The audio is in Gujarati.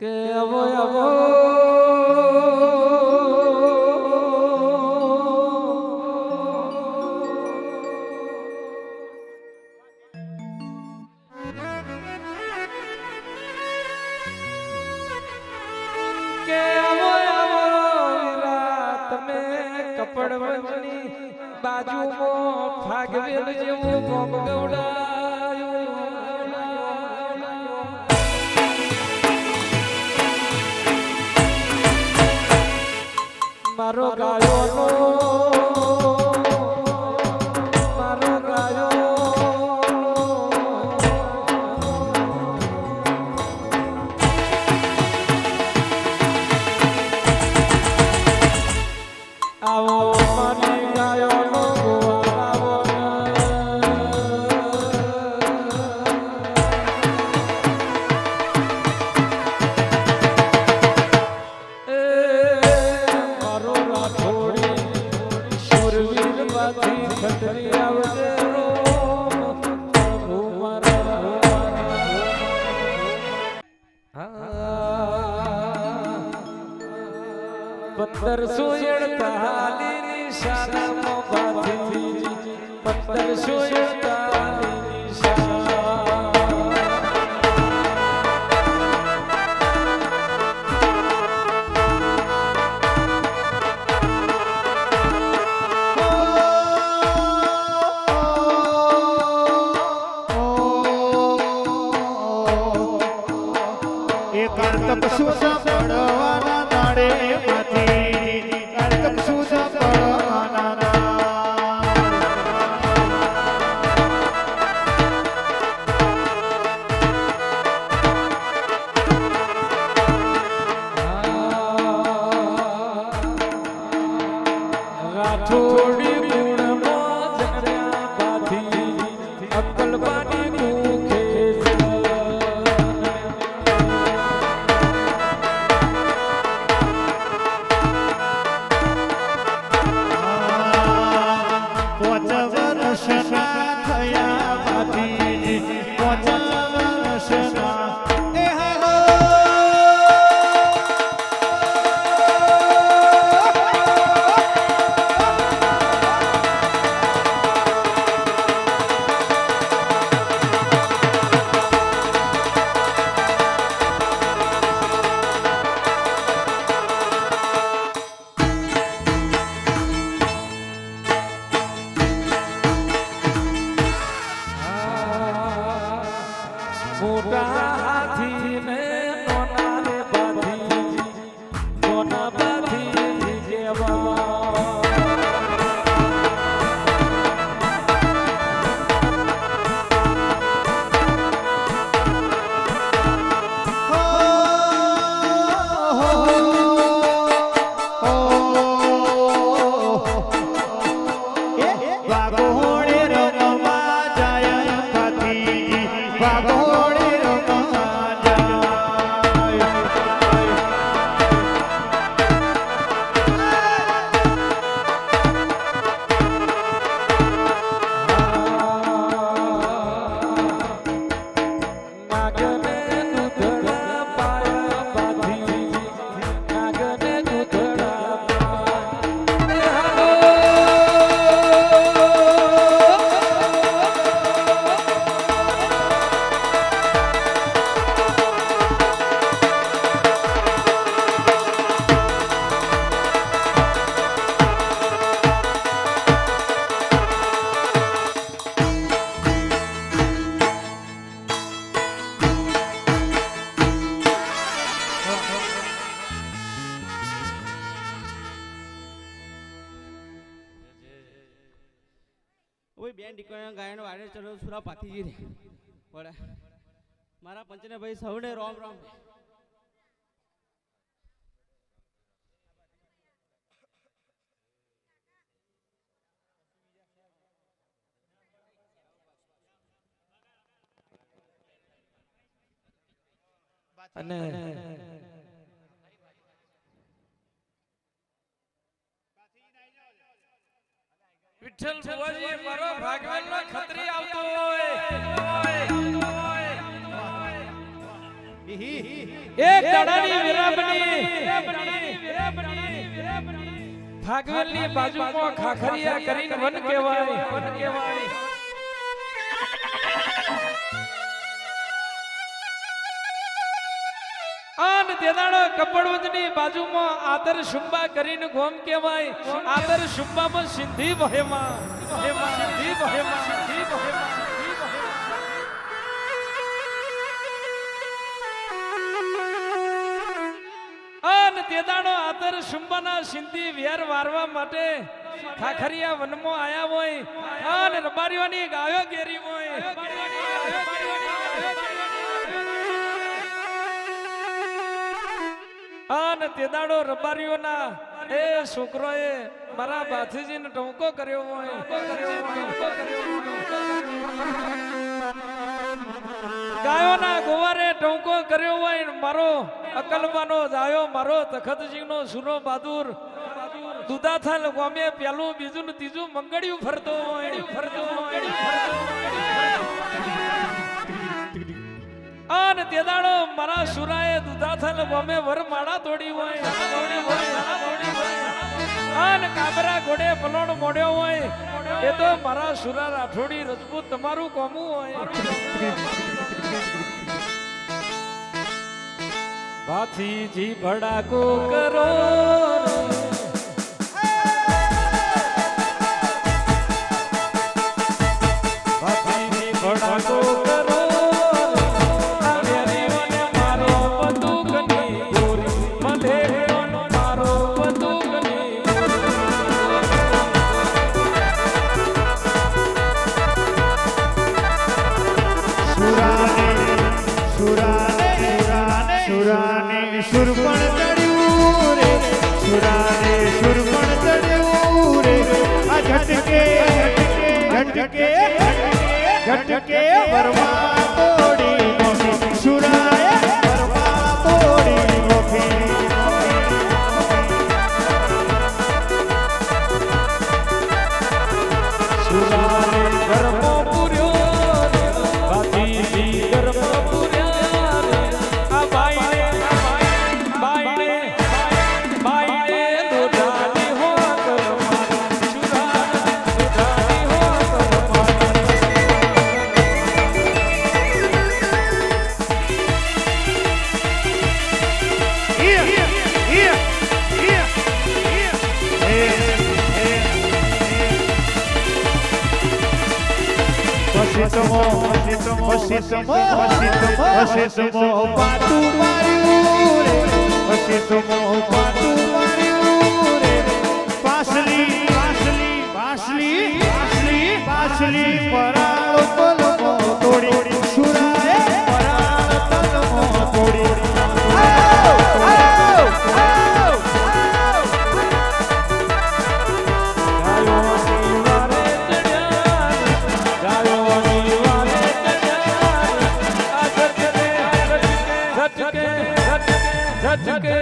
કે અવો અવો. કે અવો અવો તમે કપડવંજની બાજુમાં ફાગવેલ જેવું ગોમ ગવડાયું મારો ગાયોનો માંથી ખતરી આવજે રો પ્રભુ મારા પંદરસો એડતાલી નિશાનામાં બાંધી પંદરસો એડતાલી ઓય બેન દીકરીઓ ગાયન વાડે ચડો સુરા પાથીજી રે. વડા મારા પંચને ભાઈ સૌને રોમ રોમ. અને વિઠ્ઠલ બુવાજી મારો ભાગવેલનો ખત્રી આવતો હોય. એક દાડાની વિરામની ફાગવેલની બાજુમાં ખાખરિયા કરીને વન કહેવાય. વન કહેવાય. દેદાણો કપડવંજની બાજુમાં આદર શુંબા કરીને ગોમ કહેવાય. આદર શુંબામાં સિંધી વહેમાં સિંધી વહેમાં સિંધી વહેમાં તેદાણો આદર શુંબાના સિંધી વેર વારવા માટે ખાખરિયા વનમાં આયા હોય. અન રબારીઓની ગાયો ગેરી હોય. અન તેદાડો રબારીઓના, એ છોકરોએ મારા ભાથીજીને ટોંકો કર્યો હોય ગાયોના ગોવારે ટોંકો કર્યો હોય મારો અકલમાનો જાયો, મારો તખતજીનો સુનો બહાદુર દુધાથલ ગોમે પેલું બીજું ને ત્રીજું મંગળિયું ફરતો હોય ફરતો હોય ફરતો હોય. અને તેદાડો મારા સુરાએ દુધાથલ ગોમે વર માળા તોડી હોય. અને કાબરા ઘોડે પલોણ મોડ્યો હોય. એ તો મારા સુરા રાઠોડી રજપૂત તમારું કોમું હોય. ભાથીજી ભડાકો કરો. આ ઝટકે ઝટકે ઝટકે વરવા વસિતમો વસિતમો વસિતમો વસિતમો પાતું માર્યું રે વસિતમો પાતું માર્યું રે પાસલી પાસલી પાસલી પાસલી પાસલી પરાળ Okay.